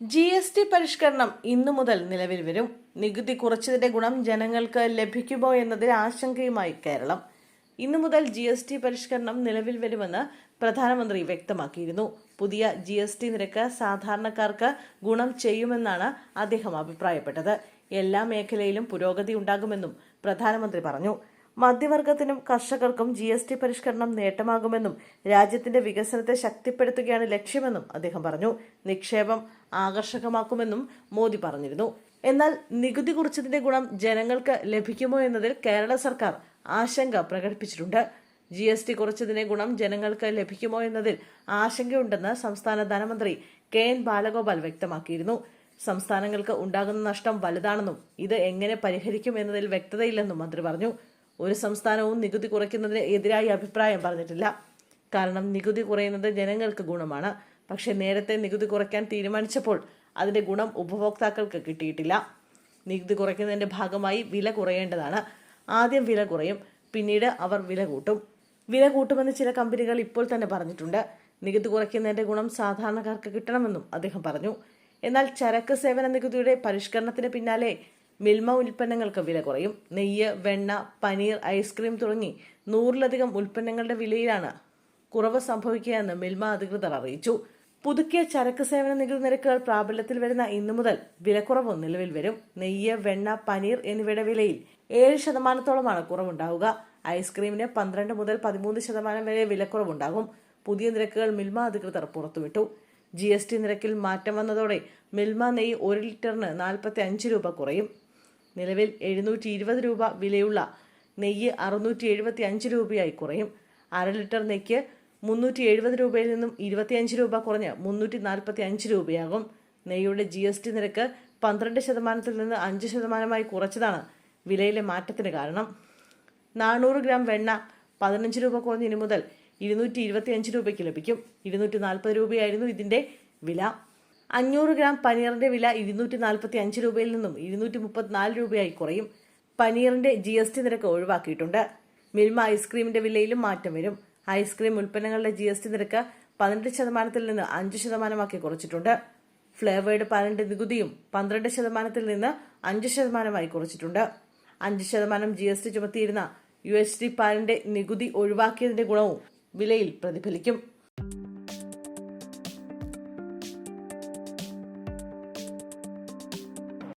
G S T പരിഷ്കരണം ഇന്നു മുതൽ നിലവിൽ വരും. നികുതി കുറച്ചതിന്റെ ഗുണം ജനങ്ങൾക്ക് ലഭിക്കുമോ എന്നതിൽ ആശങ്കയുമായി കേരളം. ഇന്നു മുതൽ ജി എസ് ടി പരിഷ്കരണം നിലവിൽ വരുമെന്ന് പ്രധാനമന്ത്രി വ്യക്തമാക്കിയിരുന്നു. പുതിയ ജി എസ് ടി നിരക്ക് സാധാരണക്കാർക്ക് ഗുണം ചെയ്യുമെന്നാണ് അദ്ദേഹം അഭിപ്രായപ്പെട്ടത്. എല്ലാ മേഖലയിലും പുരോഗതി ഉണ്ടാകുമെന്നും പ്രധാനമന്ത്രി പറഞ്ഞു. മധ്യവർഗത്തിനും കർഷകർക്കും ജി എസ് ടി പരിഷ്കരണം നേട്ടമാകുമെന്നും രാജ്യത്തിന്റെ വികസനത്തെ ശക്തിപ്പെടുത്തുകയാണ് ലക്ഷ്യമെന്നും അദ്ദേഹം പറഞ്ഞു. നിക്ഷേപം ആകർഷകമാക്കുമെന്നും മോദി പറഞ്ഞിരുന്നു. എന്നാൽ നികുതി കുറിച്ചതിന്റെ ഗുണം ജനങ്ങൾക്ക് ലഭിക്കുമോ എന്നതിൽ കേരള സർക്കാർ ആശങ്ക പ്രകടിപ്പിച്ചിട്ടുണ്ട്. ജി എസ് ടി കുറച്ചതിനെ ഗുണം ജനങ്ങൾക്ക് ലഭിക്കുമോ എന്നതിൽ ആശങ്കയുണ്ടെന്ന് സംസ്ഥാന ധനമന്ത്രി കെ എൻ ബാലഗോപാൽ വ്യക്തമാക്കിയിരുന്നു. സംസ്ഥാനങ്ങൾക്ക് ഉണ്ടാകുന്ന നഷ്ടം വലുതാണെന്നും ഇത് എങ്ങനെ പരിഹരിക്കും എന്നതിൽ വ്യക്തതയില്ലെന്നും മന്ത്രി പറഞ്ഞു. ഒരു സംസ്ഥാനവും നികുതി കുറയ്ക്കുന്നതിന് എതിരായി അഭിപ്രായം പറഞ്ഞിട്ടില്ല. കാരണം നികുതി കുറയുന്നത് ജനങ്ങൾക്ക് ഗുണമാണ്. പക്ഷേ നേരത്തെ നികുതി കുറയ്ക്കാൻ തീരുമാനിച്ചപ്പോൾ അതിന്റെ ഗുണം ഉപഭോക്താക്കൾക്ക് കിട്ടിയിട്ടില്ല. നികുതി കുറയ്ക്കുന്നതിന്റെ ഭാഗമായി വില കുറയേണ്ടതാണ്. ആദ്യം വില കുറയും പിന്നീട് അവർ വില കൂട്ടും. വില കൂട്ടുമെന്ന് ചില കമ്പനികൾ ഇപ്പോൾ തന്നെ പറഞ്ഞിട്ടുണ്ട്. നികുതി കുറയ്ക്കുന്നതിന്റെ ഗുണം സാധാരണക്കാർക്ക് കിട്ടണമെന്നും അദ്ദേഹം പറഞ്ഞു. എന്നാൽ ചരക്ക് സേവന നികുതിയുടെ പരിഷ്കരണത്തിന് പിന്നാലെ മിൽമ ഉൽപ്പന്നങ്ങൾക്ക് വില കുറയും. നെയ്യ് വെണ്ണ പനീർ ഐസ്ക്രീം തുടങ്ങി നൂറിലധികം ഉൽപ്പന്നങ്ങളുടെ വിലയിലാണ് കുറവ് സംഭവിക്കുകയെന്ന് മിൽമ അധികൃതർ അറിയിച്ചു. പുതുക്കിയ ചരക്ക് സേവന നികുതി നിരക്കുകൾ പ്രാബല്യത്തിൽ വരുന്ന ഇന്നു മുതൽ വിലക്കുറവ് നിലവിൽ വരും. നെയ്യ് വെണ്ണ പനീർ എന്നിവയുടെ വിലയിൽ ഏഴ് ശതമാനത്തോളമാണ് കുറവുണ്ടാവുക. ഐസ്ക്രീമിന് പന്ത്രണ്ട് മുതൽ പതിമൂന്ന് ശതമാനം വരെ വിലക്കുറവുണ്ടാകും. പുതിയ നിരക്കുകൾ മിൽമ അധികൃതർ പുറത്തുവിട്ടു. ജി എസ് ടി നിരക്കിൽ മാറ്റം വന്നതോടെ മിൽമ നെയ്യ് ഒരു ലിറ്ററിന് നാൽപ്പത്തി അഞ്ച് രൂപ കുറയും. നിലവിൽ എഴുന്നൂറ്റി ഇരുപത് രൂപ വിലയുള്ള നെയ്യ് അറുന്നൂറ്റി എഴുപത്തി അഞ്ച് രൂപയായി കുറയും. അര ലിറ്റർ നെയ്ക്ക് മുന്നൂറ്റി എഴുപത് രൂപയിൽ നിന്നും ഇരുപത്തിയഞ്ച് രൂപ കുറഞ്ഞ് മുന്നൂറ്റി നാൽപ്പത്തി അഞ്ച് രൂപയാകും. നെയ്യുടെ ജി എസ് ടി നിരക്ക് പന്ത്രണ്ട് ശതമാനത്തിൽ നിന്ന് അഞ്ച് ശതമാനമായി കുറച്ചതാണ് വിലയിലെ മാറ്റത്തിന് കാരണം. നാനൂറ് ഗ്രാം വെണ്ണ പതിനഞ്ച് രൂപ കുറഞ്ഞ് ഇനി മുതൽ ഇരുന്നൂറ്റി ഇരുപത്തി അഞ്ച് രൂപയ്ക്ക് ലഭിക്കും. ഇരുന്നൂറ്റി നാൽപ്പത് രൂപയായിരുന്നു ഇതിന്റെ വില. അഞ്ഞൂറ് ഗ്രാം പനീറിന്റെ വില ഇരുന്നൂറ്റി നാൽപ്പത്തി അഞ്ച് രൂപയിൽ നിന്നും ഇരുന്നൂറ്റി മുപ്പത്തിനാല് രൂപയായി കുറയും. പനീറിന്റെ ജി എസ് ടി നിരക്ക് ഒഴിവാക്കിയിട്ടുണ്ട്. മിൽമ ഐസ്ക്രീമിന്റെ വിലയിലും മാറ്റം വരും. ഐസ്ക്രീം ഉൽപ്പന്നങ്ങളുടെ ജി എസ് ടി നിരക്ക് പതിനെട്ട് ശതമാനത്തിൽ നിന്ന് അഞ്ച് ശതമാനമാക്കി കുറച്ചിട്ടുണ്ട്. ഫ്ലേവേർഡ് പാലിന്റെ നികുതിയും പന്ത്രണ്ട് ശതമാനത്തിൽ നിന്ന് അഞ്ച് ശതമാനമായി കുറച്ചിട്ടുണ്ട്. അഞ്ച് ശതമാനം ജി എസ് ടി ചുമത്തിയിരുന്ന യു എസ് ടി പാലിന്റെ നികുതി ഒഴിവാക്കിയതിന്റെ ഗുണവും വിലയിൽ പ്രതിഫലിക്കും.